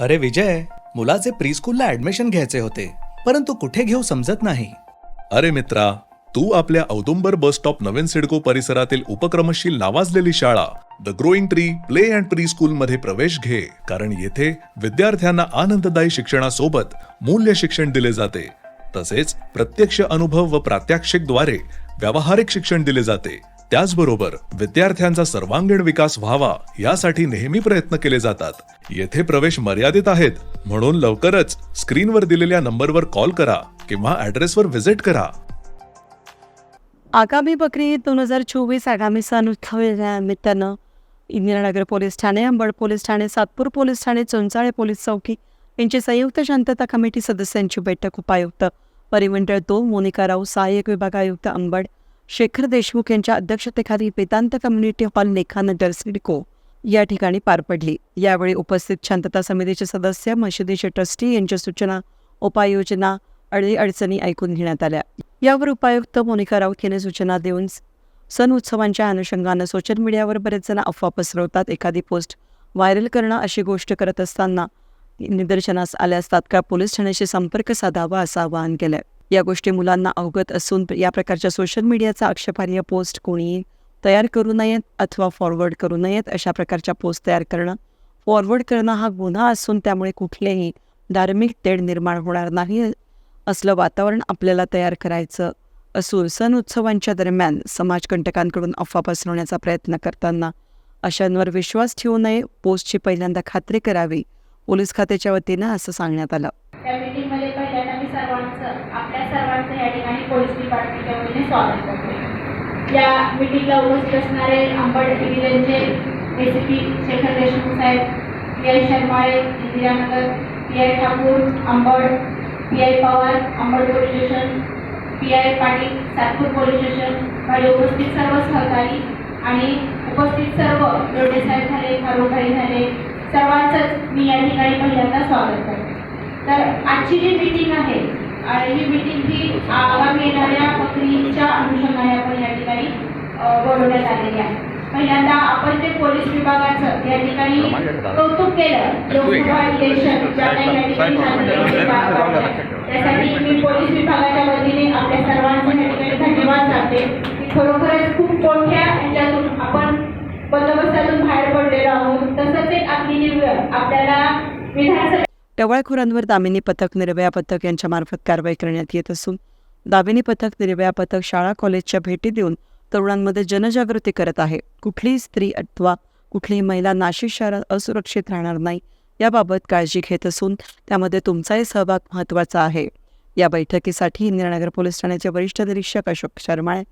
अरे विजय मुलाचे प्रीस्कूलला ऍडमिशन घ्यायचे होते परंतु कुठे घेऊ समजत नाही. अरे मित्रा तू आपल्या औदुंबर बस स्टॉप नवीन सिडको परिसरातील उपक्रमशील नावाजलेली शाळा the growing tree play and pre school मध्ये प्रवेश घे कारण येथे विद्यार्थ्यांना आनंददायी शिक्षणासोबत मूल्य शिक्षण दिले जाते. तसेच प्रत्यक्ष अनुभव व प्रात्यक्षिकद्वारे व्यावहारिक शिक्षण दिले जाते. त्याचबरोबर विद्यार्थ्यांचा सर्वांगीण विकास व्हावा यासाठी नेहमी प्रयत्न केले जातात. येथे प्रवेश मर्यादित आहेत. म्हणून लवकरच स्क्रीनवर दिलेल्या नंबरवर कॉल करा किंवा ॲड्रेसवर व्हिजिट करा. आगामी बकरी दोन हजार चोवीस आगामी सण उत्सवानिमित्तानं इंदिरानगर पोलीस ठाणे अंबड पोलीस ठाणे सातपूर पोलीस ठाणे चोंचाळे पोलीस चौकी यांची संयुक्त शांतता कमिटी सदस्यांची बैठक उपायुक्त परिमंडळ दोन मोनिका राऊ सहाय्यक विभाग आयुक्त अंबड शेखर देशमुख यांच्या अध्यक्षतेखाली वेदांत कम्युनिटी हॉल नेखान सिडको या ठिकाणी पार पडली. यावेळी उपस्थित शांतता समितीचे सदस्य मशिदीचे ट्रस्टी यांच्या सूचना उपाययोजना अडी अडचणी ऐकून घेण्यात आल्या. यावर उपायुक्त मोनिका राऊत यांनी सूचना देऊन सण उत्सवांच्या अनुषंगानं सोशल मीडियावर बरेच जण अफवा पसरवतात. एखादी पोस्ट व्हायरल करणं अशी गोष्ट करत असताना निदर्शनास आल्यास तात्काळ पोलीस ठाण्याशी संपर्क साधावा असं आवाहन केलंय. या गोष्टी मुलांना अवगत असून या प्रकारच्या सोशल मीडियाचा आक्षेपार्ह पोस्ट कोणीही तयार करू नयेत अथवा फॉरवर्ड करू नयेत अशा प्रकारच्या पोस्ट तयार करणं. फॉरवर्ड करणं हा गुन्हा असून त्यामुळे कुठलेही धार्मिक तेढ निर्माण होणार नाही असलं वातावरण आपल्याला तयार करायचं असून सण उत्सवांच्या दरम्यान समाजकंटकांकडून अफवा पसरवण्याचा प्रयत्न करताना अशांवर विश्वास ठेवू नये. पोस्टची पहिल्यांदा खात्री करावी. पोलीस खात्याच्या वतीनं असं सांगण्यात आलं त्या मीटिंगमध्ये पहिल्यांदा मी सर्वांचं आपल्या सर्वांचं या ठिकाणी पोलीस डिपार्टमेंटच्या वतीने स्वागत करते. या मीटिंगला उपस्थित असणारे Ambad डिव्हिजनचे A C P Shekhar Deshmukh Saheb P I Sharmale Indiranagar P I Thakur Ambad P I Pawar Ambad police station P I Patil Satpur police station माझे उपस्थित सर्व सहकारी आणि उपस्थित सर्व लोटे साहेब झाले फारुखाई झाले सर्वांचंच मी या ठिकाणी पहिल्यांदा स्वागत करते. तर आजची जी मीटिंग आहे आणि ही मीटिंग ही आगामी येणाऱ्या बकरीच्या अनुषंगाने आपण या ठिकाणी बोलवण्यात आलेली आहे. पहिल्यांदा आपण ते पोलीस विभागाचं या ठिकाणी कौतुक केलं लोकसभा इलेक्शन ज्या काही या ठिकाणी त्यासाठी मी पोलीस विभागाच्या वतीने आपल्या सर्वांचे या ठिकाणी धन्यवाद सांगते. की खरोखरच खूप मोठ्या ह्याच्यातून आपण बंदोबस्तातून बाहेर पडलेलो आहोत. तसंच एक आपली आपल्याला विधानसभा टवाळखोरांवर दामिनी पथक निर्भया पथक यांच्यामार्फत कारवाई करण्यात येत असून दामिनी पथक निर्भया पथक शाळा कॉलेजच्या भेटी देऊन तरुणांमध्ये जनजागृती करत आहे. कुठलीही स्त्री अथवा कुठलीही महिला नाशिक शहरात असुरक्षित राहणार नाही याबाबत काळजी घेत असून त्यामध्ये तुमचाही सहभाग महत्त्वाचा आहे. या बैठकीसाठी इंदिरानगर पोलीस ठाण्याचे वरिष्ठ निरीक्षक अशोक शर्माळे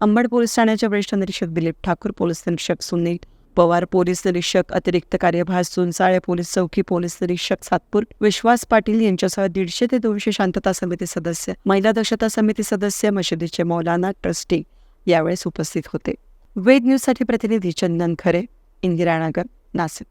अंबड पोलीस ठाण्याचे वरिष्ठ निरीक्षक दिलीप ठाकूर पोलीस निरीक्षक सुनील पवार पोलीस निरीक्षक अतिरिक्त कार्यभार सुनसाळे पोलीस चौकी पोलीस निरीक्षक सातपूर विश्वास पाटील यांच्यासह दीडशे ते दोनशे शांतता समिती सदस्य महिला दक्षता समिती सदस्य मशिदीचे मौलाना ट्रस्टी यावेळेस उपस्थित होते. वेद न्यूजसाठी प्रतिनिधी चंदन खरे इंदिरानगर नाशिक.